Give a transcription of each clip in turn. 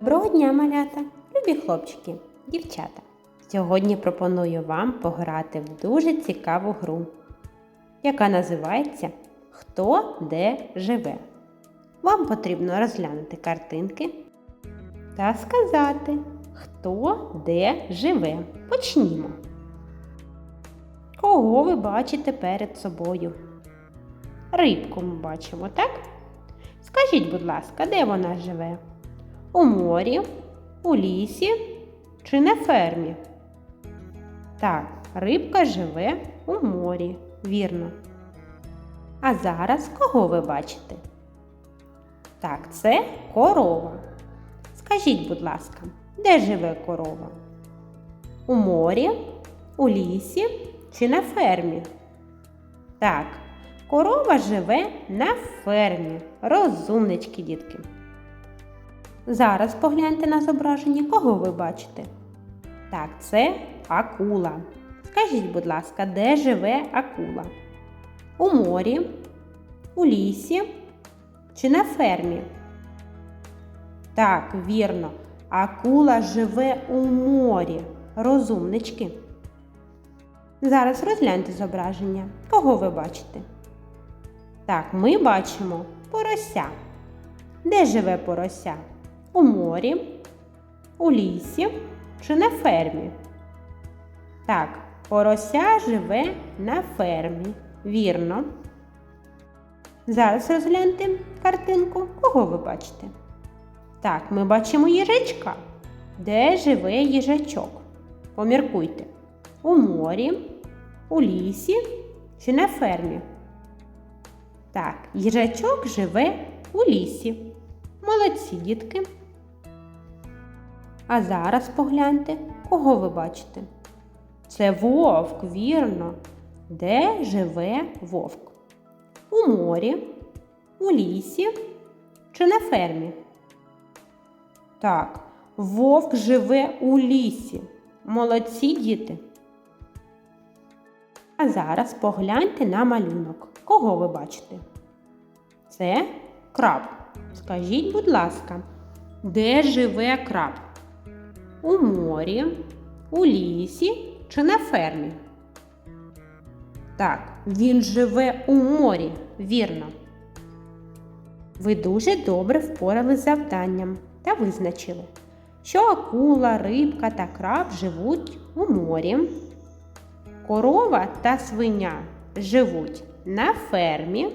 Доброго дня, малята, любі хлопчики, дівчата. Сьогодні пропоную вам пограти в дуже цікаву гру, яка називається Хто де живе. Вам потрібно розглянути картинки та сказати, хто де живе. Почнімо. Кого ви бачите перед собою? Рибку ми бачимо, так? Скажіть, будь ласка, де вона живе? У морі, у лісі чи на фермі? Так, рибка живе у морі, вірно. А зараз кого ви бачите? Так, це корова. Скажіть, будь ласка, де живе корова? У морі, у лісі чи на фермі? Так, корова живе на фермі. Розумнички, дітки. Зараз погляньте на зображення, кого ви бачите. Так, це акула. Скажіть, будь ласка, де живе акула? У морі, у лісі чи на фермі? Так, вірно, акула живе у морі. Розумнички. Зараз розгляньте зображення. Кого ви бачите? Так, ми бачимо порося. Де живе порося? У морі, у лісі чи на фермі? Так, порося живе на фермі. Вірно. Зараз розгляньте картинку. Кого ви бачите? Так, ми бачимо їжачка. Де живе їжачок? Поміркуйте. У морі, у лісі чи на фермі? Так, їжачок живе у лісі. Молодці, дітки. А зараз погляньте, кого ви бачите. Це вовк, вірно. Де живе вовк? У морі, у лісі чи на фермі? Так, вовк живе у лісі. Молодці діти. А зараз погляньте на малюнок. Кого ви бачите? Це краб. Скажіть, будь ласка, де живе краб? У морі, у лісі чи на фермі? Так, він живе у морі, вірно. Ви дуже добре впорали з завданням та визначили, що акула, рибка та краб живуть у морі, корова та свиня живуть на фермі,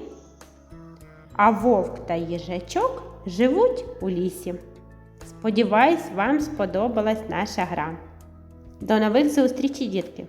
а вовк та їжачок живуть у лісі. Сподіваюсь, вам сподобалась наша гра. До нових зустрічей, дітки!